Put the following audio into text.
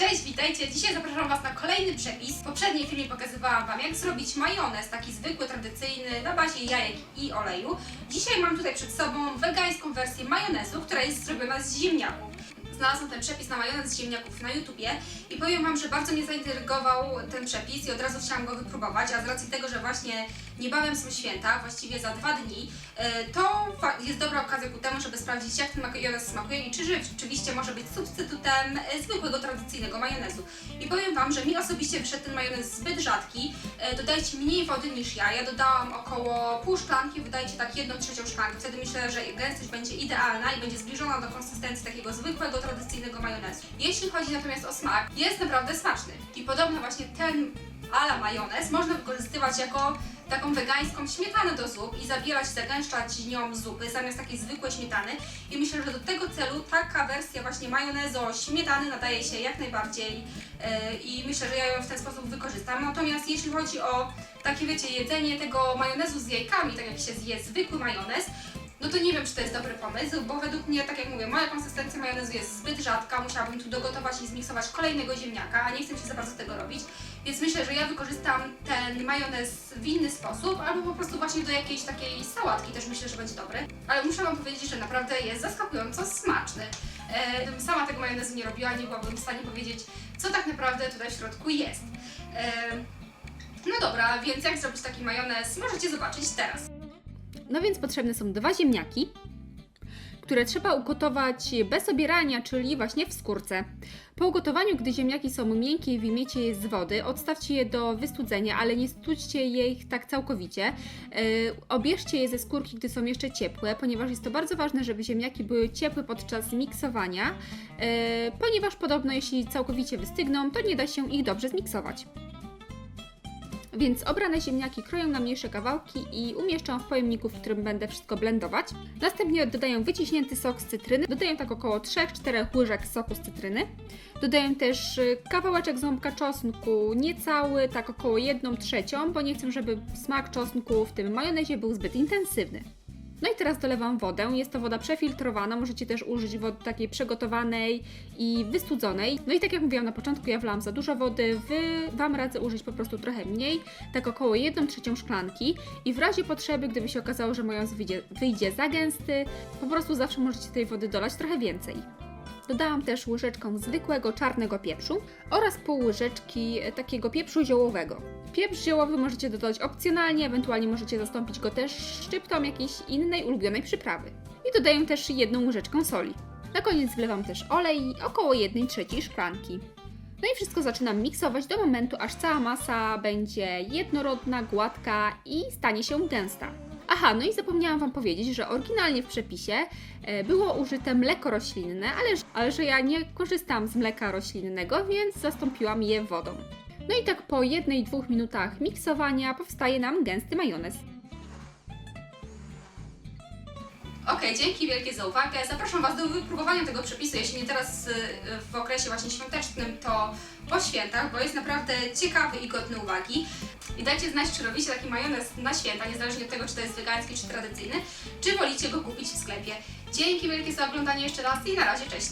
Cześć, witajcie! Dzisiaj zapraszam Was na kolejny przepis. W poprzedniej filmie pokazywałam Wam, jak zrobić majonez, taki zwykły, tradycyjny, na bazie jajek i oleju. Dzisiaj mam tutaj przed sobą wegańską wersję majonezu, która jest zrobiona z ziemniaków. Znalazłam ten przepis na majonez z ziemniaków na YouTubie i powiem Wam, że bardzo mnie zaintrygował ten przepis i od razu chciałam go wypróbować, a z racji tego, że właśnie niebawem są święta, właściwie za dwa dni, e, to jest dobra okazja ku temu, żeby sprawdzić, jak ten majonez smakuje i czy rzeczywiście może być substytutem e, zwykłego, tradycyjnego majonezu. I powiem Wam, że mi osobiście wyszedł ten majonez zbyt rzadki. E, Dodajcie mniej wody niż ja. Ja dodałam około pół szklanki, wydajcie tak jedną trzecią szklanki. Wtedy myślę, że gęstość będzie idealna i będzie zbliżona do konsystencji takiego zwykłego, tradycyjnego majonezu. Jeśli chodzi natomiast o smak, jest naprawdę smaczny. I podobno właśnie ten ala majonez można wykorzystywać jako taką wegańską śmietanę do zup i zabierać, zagęszczać nią zupy zamiast takiej zwykłej śmietany. I myślę, że do tego celu taka wersja właśnie majonezo śmietany nadaje się jak najbardziej yy, i myślę, że ja ją w ten sposób wykorzystam. Natomiast jeśli chodzi o takie, wiecie, jedzenie tego majonezu z jajkami, tak jak się zje zwykły majonez, no to nie wiem, czy to jest dobry pomysł, bo według mnie, tak jak mówię, moja konsystencja majonezu jest zbyt rzadka, musiałabym tu dogotować i zmiksować kolejnego ziemniaka, a nie chcę się za bardzo tego robić, więc myślę, że ja wykorzystam ten majonez w inny sposób, albo po prostu właśnie do jakiejś takiej sałatki też myślę, że będzie dobry. Ale muszę Wam powiedzieć, że naprawdę jest zaskakująco smaczny. E, sama tego majonezu nie robiła, nie byłabym w stanie powiedzieć, co tak naprawdę tutaj w środku jest. E, no dobra, więc jak zrobić taki majonez, możecie zobaczyć teraz. No więc potrzebne są dwa ziemniaki, które trzeba ugotować bez obierania, czyli właśnie w skórce. Po ugotowaniu, gdy ziemniaki są miękkie i wyjmiecie je z wody, odstawcie je do wystudzenia, ale nie studźcie ich tak całkowicie. Yy, obierzcie je ze skórki, gdy są jeszcze ciepłe, ponieważ jest to bardzo ważne, żeby ziemniaki były ciepłe podczas miksowania, yy, ponieważ podobno jeśli całkowicie wystygną, to nie da się ich dobrze zmiksować. Więc obrane ziemniaki kroję na mniejsze kawałki i umieszczam w pojemniku, w którym będę wszystko blendować. Następnie dodaję wyciśnięty sok z cytryny. Dodaję tak około 3-4 łyżek soku z cytryny. Dodaję też y, kawałeczek ząbka czosnku, niecały, tak około 1 trzecią, bo nie chcę, żeby smak czosnku w tym majonezie był zbyt intensywny. No i teraz dolewam wodę. Jest to woda przefiltrowana, możecie też użyć wody takiej przygotowanej i wystudzonej. No i tak jak mówiłam na początku, ja wlałam za dużo wody, wy Wam radzę użyć po prostu trochę mniej, tak około 1 trzecią szklanki. I w razie potrzeby, gdyby się okazało, że majonez wyjdzie, wyjdzie za gęsty, po prostu zawsze możecie tej wody dolać trochę więcej. Dodałam też łyżeczkę zwykłego czarnego pieprzu oraz pół łyżeczki e, takiego pieprzu ziołowego. Pieprz ziołowy możecie dodać opcjonalnie, ewentualnie możecie zastąpić go też szczyptą jakiejś innej ulubionej przyprawy. I dodaję też jedną łyżeczkę soli. Na koniec wlewam też olej, około 1 trzeciej szklanki. No i wszystko zaczynam miksować do momentu, aż cała masa będzie jednorodna, gładka i stanie się gęsta. Aha, no i zapomniałam Wam powiedzieć, że oryginalnie w przepisie e, było użyte mleko roślinne, ale, ale że ja nie korzystam z mleka roślinnego, więc zastąpiłam je wodą. No i tak po 1-2 minutach miksowania powstaje nam gęsty majonez. Okej, dzięki wielkie za uwagę. Zapraszam Was do wypróbowania tego przepisu, jeśli nie teraz y, w okresie właśnie świątecznym, to po świętach, bo jest naprawdę ciekawy i godny uwagi. I dajcie znać, czy robicie taki majonez na święta, niezależnie od tego, czy to jest wegański, czy tradycyjny, czy wolicie go kupić w sklepie. Dzięki wielkie za oglądanie jeszcze raz i na razie, cześć!